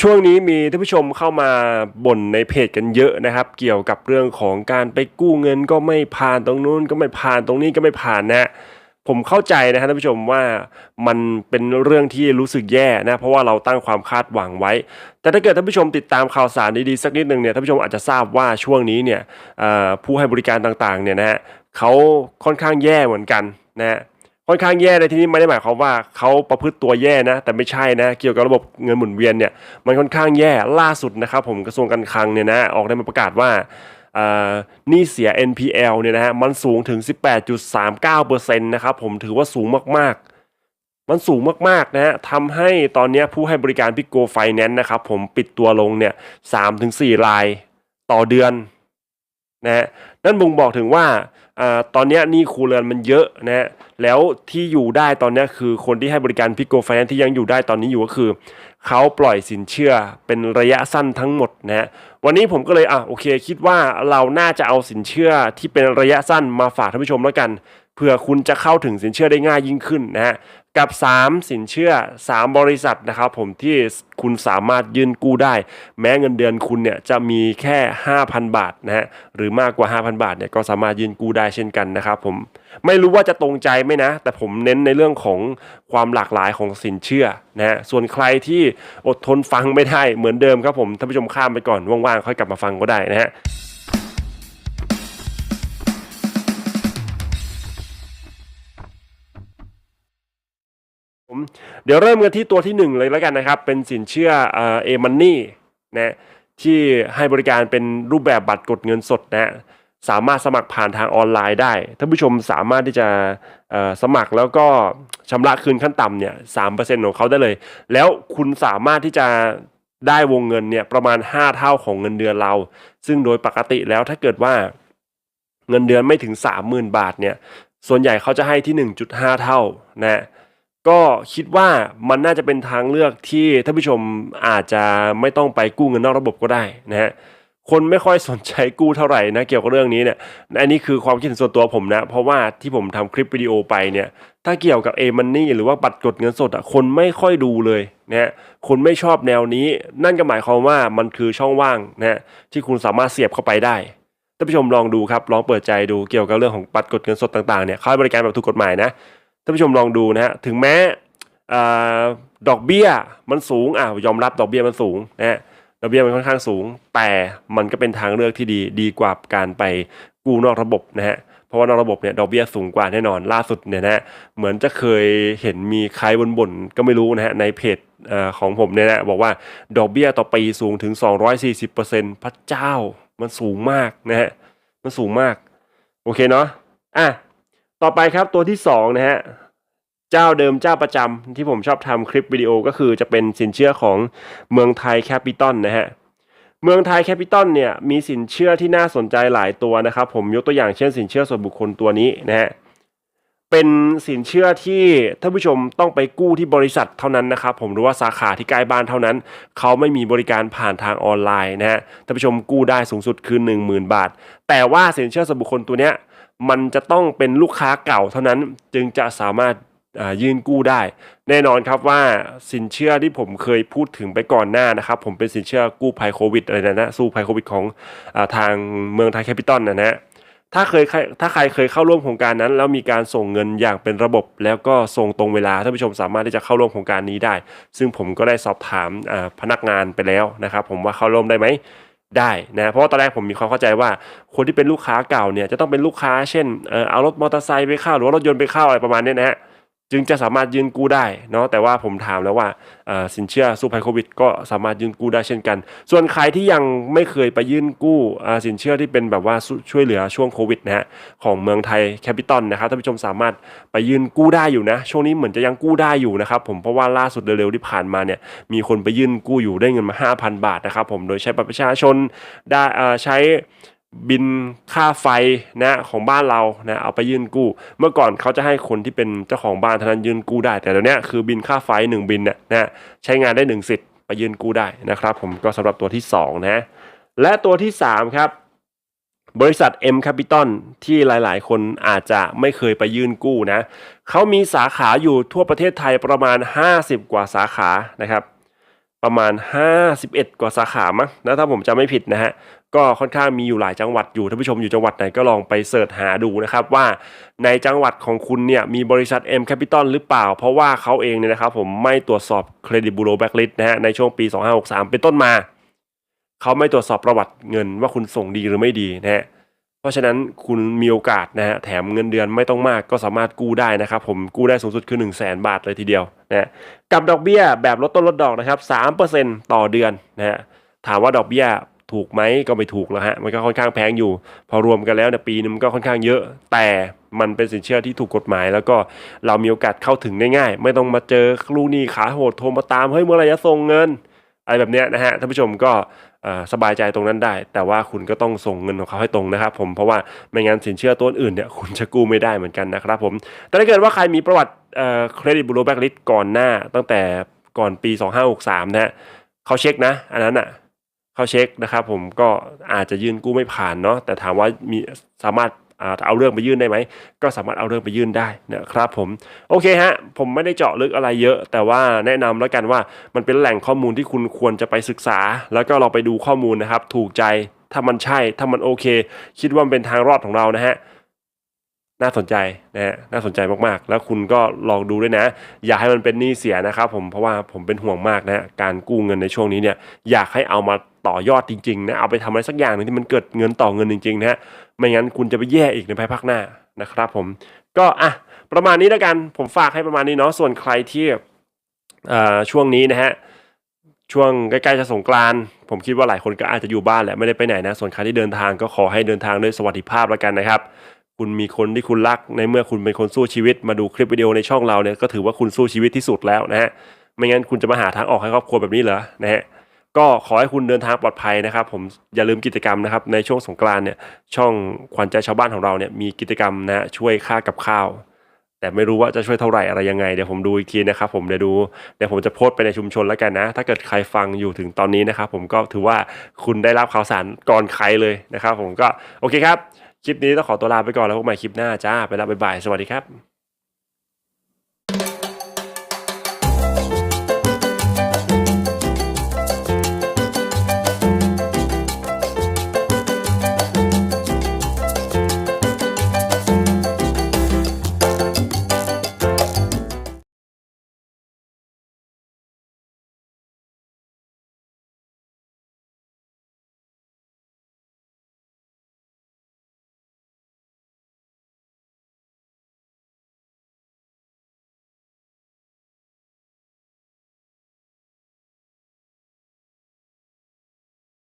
ช่วงนี้มีท่านผู้ชมเข้ามาบ่นในเพจกันเยอะนะครับ เกี่ยวกับเรื่องของการไปกู้เงินก็ไม่ผ่านตรงนู้นก็ไม่ผ่านตรงนี้ก็ไม่ผ่านนะ ผมเข้าใจนะครับท่านผู้ชมว่ามันเป็นเรื่องที่รู้สึกแย่นะเพราะว่าเราตั้งความคาดหวังไว้ แต่ถ้าเกิดท่านผู้ชมติดตามข่าวสารดีๆสักนิดหนึ่งเนี่ยท่านผู้ชมอาจจะทราบว่าช่วงนี้เนี่ยผู้ให้บริการต่างๆเนี่ยนะฮะเขาค่อนข้างแย่เหมือนกันนะฮะ ค่อนข้างแย่ในที่นี้ไม่ได้หมายความว่าเขาประพฤติตัวแย่นะ แต่ไม่ใช่นะ เกี่ยวกับระบบเงินหมุนเวียนเนี่ยมันค่อนข้างแย่ล่าสุดนะครับผมกระทรวงการคลังเนี่ยนะออกได้มาประกาศว่านี้เสีย NPL เนี่ยนะฮะมันสูงถึง 18.39%นะครับผมถือว่าสูงมากๆมันสูงมากๆนะฮะทำให้ตอนนี้ผู้ให้บริการพิโกไฟแนนซ์นะครับผมปิดตัวลงเนี่ย3-4รายต่อเดือน นะฮะนั่นบ่งบอกถึงว่าอตอนนี้นี่ครูเรือนมันเยอะนะฮะแล้วที่อยู่ได้ตอนนี้คือคนที่ให้บริการพิโกไฟแนนซ์ที่ยังอยู่ได้ตอนนี้อยู่ก็คือ เขาปล่อยสินเชื่อเป็นระยะสั้นทั้งหมดนะฮะวันนี้ผมก็เลยอะโอเค คิดว่าเราน่าจะเอาสินเชื่อที่เป็นระยะสั้นมาฝากท่านผู้ชมแล้วกัน เผื่อคุณจะเข้าถึงสินเชื่อได้ง่ายยิ่งขึ้นนะฮะกับ 3 สินเชื่อ 3 บริษัทนะครับผมที่คุณสามารถยื่นกู้ได้ แม้เงินเดือนคุณเนี่ยจะมีแค่ 5,000 บาทนะฮะหรือมากกว่า 5,000 บาทเนี่ยก็สามารถยื่นกู้ได้เช่นกันนะครับผมไม่รู้ว่าจะตรงใจไหมนะ แต่ผมเน้นในเรื่องของความหลากหลายของสินเชื่อนะฮะส่วนใครที่อดทนฟังไม่ได้เหมือนเดิมครับผมท่านผู้ชมข้ามไปก่อนว่างๆค่อยกลับมาฟังก็ได้นะฮะ เดี๋ยวเริ่มกันที่ตัวที่หนึ่งเลยแล้วกันนะครับ เป็นสินเชื่อเอมันนี่นะที่ให้บริการเป็นรูปแบบบัตรกดเงินสดนะสามารถสมัครผ่านทางออนไลน์ได้ท่านผู้ชมสามารถที่จะสมัครแล้วก็ชำระคืนขั้นต่ำเนี่ยสามเปอร์เซ็นต์ของเขาได้เลย แล้วคุณสามารถที่จะได้วงเงินเนี่ยประมาณ 5 เท่าของเงินเดือนเรา ซึ่งโดยปกติแล้วถ้าเกิดว่าเงินเดือนไม่ถึง 30,000 บาทเนี่ยส่วนใหญ่เขาจะให้ที่ 1.5 เท่านะ ก็คิดว่ามันน่าจะเป็นทางเลือกที่ท่านผู้ชมอาจจะไม่ต้องไปกู้เงินนอกระบบก็ได้นะฮะคนไม่ค่อยสนใจกู้เท่าไหร่นะเกี่ยวกับเรื่องนี้เนี่ยอันนี้คือความคิดเห็นส่วนตัวผมนะ เพราะว่าที่ผมทำคลิปวิดีโอไปเนี่ย ถ้าเกี่ยวกับเอมันนี่หรือว่าบัตรกดเงินสดอะคนไม่ค่อยดูเลยนะฮะคนไม่ชอบแนวนี้ นั่นก็หมายความว่ามันคือช่องว่างนะฮะที่คุณสามารถเสียบเข้าไปได้ท่านผู้ชมลองดูครับลองเปิดใจดูเกี่ยวกับเรื่องของบัตรกดเงินสดต่างๆเนี่ยเขาให้บริการแบบถูกกฎหมายนะ ท่านผู้ชมลองดูนะฮะถึงแม้อดอกเบี้ยมันสูงอ่ายอมรับดอกเบี้ยมันสูงนะฮะดอกเบี้ยมันค่อนข้างสูง แต่มันก็เป็นทางเลือกที่ดีดีกว่าการไปกู้นอกระบบนะฮะเพราะว่านอกระบบเนี่ยดอกเบี้ยสูงกว่าแน่นอนล่าสุดเนี่ยนะฮะเหมือนจะเคยเห็นมีใครบ่นๆก็ไม่รู้นะฮะในเพจอของผมเนี่ยนะบอกว่าดอกเบี้ยต่อปีสูงถึง 240%พระเจ้ามันสูงมากนะฮะมันสูงมาก โอเคเนาะอะ ต่อไปครับตัวที่สองนะฮะเจ้าเดิมเจ้าประจำที่ผมชอบทำคลิปวิดีโอก็คือจะเป็นสินเชื่อของเมืองไทยแคปิตอลนะฮะเมืองไทยแคปิตอลเนี่ยมีสินเชื่อที่น่าสนใจหลายตัวนะครับ ผมยกตัวอย่างเช่นสินเชื่อส่วนบุคคลตัวนี้นะฮะเป็นสินเชื่อที่ท่านผู้ชมต้องไปกู้ที่บริษัทเท่านั้นนะครับผมหรือว่าสาขาที่ใกล้บ้านเท่านั้น เขาไม่มีบริการผ่านทางออนไลน์นะฮะท่านผู้ชมกู้ได้สูงสุดคือ 10,000 บาท แต่ว่าสินเชื่อส่วนบุคคลตัวเนี้ย มันจะต้องเป็นลูกค้าเก่าเท่านั้นจึงจะสามารถยื่นกู้ได้ แน่นอนครับว่าสินเชื่อที่ผมเคยพูดถึงไปก่อนหน้านะครับ ผมเป็นสินเชื่อกู้ภัยโควิดอะไรนะนะสู้ภัยโควิดของอทางเมืองไทยแคปิตอลนะนะถ้าเคยใครถ้าใครเคยเข้าร่วมโครงการนั้น แล้วมีการส่งเงินอย่างเป็นระบบ แล้วก็ส่งตรงเวลาท่านผู้ชมสามารถที่จะเข้าร่วมโครงการนี้ได้ ซึ่งผมก็ได้สอบถามพนักงานไปแล้วนะครับ ผมว่าเข้าร่วมได้ไหม ได้นะเพราะว่าตอนแรกผมมีความเข้าใจว่า คนที่เป็นลูกค้าเก่าเนี่ยจะต้องเป็นลูกค้าเช่นเอารถมอเตอร์ไซค์ไปเข้าหรือว่ารถยนต์ไปเข้าอะไรประมาณนี้นะฮะ จึงจะสามารถยืนกู้ได้เนาะแต่ว่าผมถามแล้วว่าสินเชื่อสู้ภัยโควิด ก็สามารถยืนกู้ได้เช่นกัน ส่วนใครที่ยังไม่เคยไปยื่นกู้สินเชื่อที่เป็นแบบว่าช่วยเหลือช่วงโควิดนะฮะของเมืองไทยแคปิตอลนะครับท่านผู้ชมสามารถไปยื่นกู้ได้อยู่นะ ช่วงนี้เหมือนจะยังกู้ได้อยู่นะครับผมเพราะว่าล่าสุดเร็วๆที่ผ่านมาเนี่ยมีคนไปยื่นกู้อยู่ได้เงินมา 5,000 บาทนะครับผมโดยใช้บัตรประชาชนได้ใช้ บินค่าไฟนะของบ้านเรานะเอาไปยื่นกู้ เมื่อก่อนเขาจะให้คนที่เป็นเจ้าของบ้านเท่านั้นยื่นกู้ได้ แต่เดี๋ยวนี้คือบินค่าไฟหนึ่งบินเนี่ยนะใช้งานได้หนึ่งสิทธิ์ไปยื่นกู้ได้นะครับผมก็สำหรับตัวที่สองนะ และตัวที่สามครับ บริษัท M Capital ที่หลายๆ คนอาจจะไม่เคยไปยื่นกู้นะเขามีสาขาอยู่ทั่วประเทศไทยประมาณ 50 กว่าสาขานะครับ ประมาณ 51 กว่าสาขามั้งนะถ้าผมจำไม่ผิดนะฮะก็ค่อนข้างมีอยู่หลายจังหวัดอยู่ท่านผู้ชมอยู่จังหวัดไหนก็ลองไปเสิร์ชหาดูนะครับว่าในจังหวัดของคุณเนี่ยมีบริษัท M Capital หรือเปล่า เพราะว่าเขาเองเนี่ยนะครับผมไม่ตรวจสอบเครดิตบูโรแบ็กลิสต์นะฮะในช่วงปี 2563 เป็นต้นมา เขาไม่ตรวจสอบประวัติเงินว่าคุณส่งดีหรือไม่ดีนะฮะ เพราะฉะนั้นคุณมีโอกาสนะฮะแถมเงินเดือนไม่ต้องมากก็สามารถกู้ได้นะครับผมกู้ได้สูงสุดคือ 1 0 0 0 0แบาทเลยทีเดียวนะฮะกับดอกเบี้ยแบบลดต้นลดดอกนะครับ3%ต่อเดือนนะฮะถามว่าดอกเบี้ยถูกไหมก็ไม่ถูกแล้วฮะมันก็ค่อนข้างแพงอยู่ พอรวมกันแล้วเนี่ยปีนึงมันก็ค่อนข้างเยอะ แต่มันเป็นสินเชื่อที่ถูกกฎหมาย แล้วก็เรามีโอกาสเข้าถึงได้ง่าย ไม่ต้องมาเจอลูกหนี้ขาโหดโทรมาตามเฮ้ยเมื่อไรจะส่งเงิน อะไรแบบเนี้ยนะฮะท่านผู้ชมก็สบายใจตรงนั้นได้ แต่ว่าคุณก็ต้องส่งเงินของเขาให้ตรงนะครับผมเพราะว่าไม่งั้นสินเชื่อตัวอื่นเนี่ยคุณจะกู้ไม่ได้เหมือนกันนะครับผมแต่ถ้าเกิดว่าใครมีประวัติเครดิตบูโรแบ็กลิสก่อนหน้า ตั้งแต่ก่อนปี 2563นะฮะเขาเช็คนะ อันนั้นอะเขาเช็คนะครับผมก็อาจจะยื่นกู้ไม่ผ่านเนาะแต่ถามว่ามีสามารถ เอาเรื่องไปยื่นได้ไหม ก็สามารถเอาเรื่องไปยื่นได้นะครับผม โอเคฮะ ผมไม่ได้เจาะลึกอะไรเยอะ แต่ว่าแนะนำแล้วกันว่ามันเป็นแหล่งข้อมูลที่คุณควรจะไปศึกษา แล้วก็เราไปดูข้อมูลนะครับ ถูกใจ ถ้ามันใช่ ถ้ามันโอเค คิดว่าเป็นทางรอดของเรานะฮะน่าสนใจนะฮะน่าสนใจมากๆ แล้วคุณก็ลองดูด้วยนะ อย่าให้มันเป็นหนี้เสียนะครับผมเพราะว่าผมเป็นห่วงมากนะฮะการกู้เงินในช่วงนี้เนี่ยอยากให้เอามา ต่อยอดจริงๆนะเอาไปทำอะไรสักอย่างหนึ่งที่มันเกิดเงินต่อเงินจริงๆนะฮะไม่งั้นคุณจะไปแย่อีกในภายภาคหน้านะครับ ผมก็อะประมาณนี้แล้วกันผมฝากให้ประมาณนี้เนาะส่วนใครที่อ่าช่วงนี้นะฮะช่วงใกล้ๆจะสงกรานผมคิดว่าหลายคนก็อาจจะอยู่บ้านแหละไม่ได้ไปไหนนะส่วนใครที่เดินทางก็ขอให้เดินทางด้วยสวัสดิภาพแล้วกันนะครับ คุณมีคนที่คุณรักในเมื่อคุณเป็นคนสู้ชีวิต มาดูคลิปวิดีโอในช่องเราเนี่ยก็ถือว่าคุณสู้ชีวิตที่สุดแล้วนะฮะไม่งั้นคุณจะมาหาทางออกให้ครอบครัวแบบนี้เหรอนะฮะ ก็ขอให้คุณเดินทางปลอดภัยนะครับ ผมอย่าลืมกิจกรรมนะครับ ในช่วงสงกรานเนี่ยช่องขวัญใจชาวบ้านของเราเนี่ยมีกิจกรรมนะช่วยค่ากับข้าว แต่ไม่รู้ว่าจะช่วยเท่าไหร่อะไรยังไงเดี๋ยวผมดูอีกทีนะครับ ผมเดี๋ยวดูเดี๋ยวผมจะโพสต์ไปในชุมชนแล้วกันนะ ถ้าเกิดใครฟังอยู่ถึงตอนนี้นะครับ ผมก็ถือว่าคุณได้รับข่าวสารก่อนใครเลยนะครับ ผมก็โอเคครับคลิปนี้ต้องขอตัวลาไปก่อนแล้วพบใหม่คลิปหน้าจ้าไปแล้วบ๊ายบายสวัสดีครับ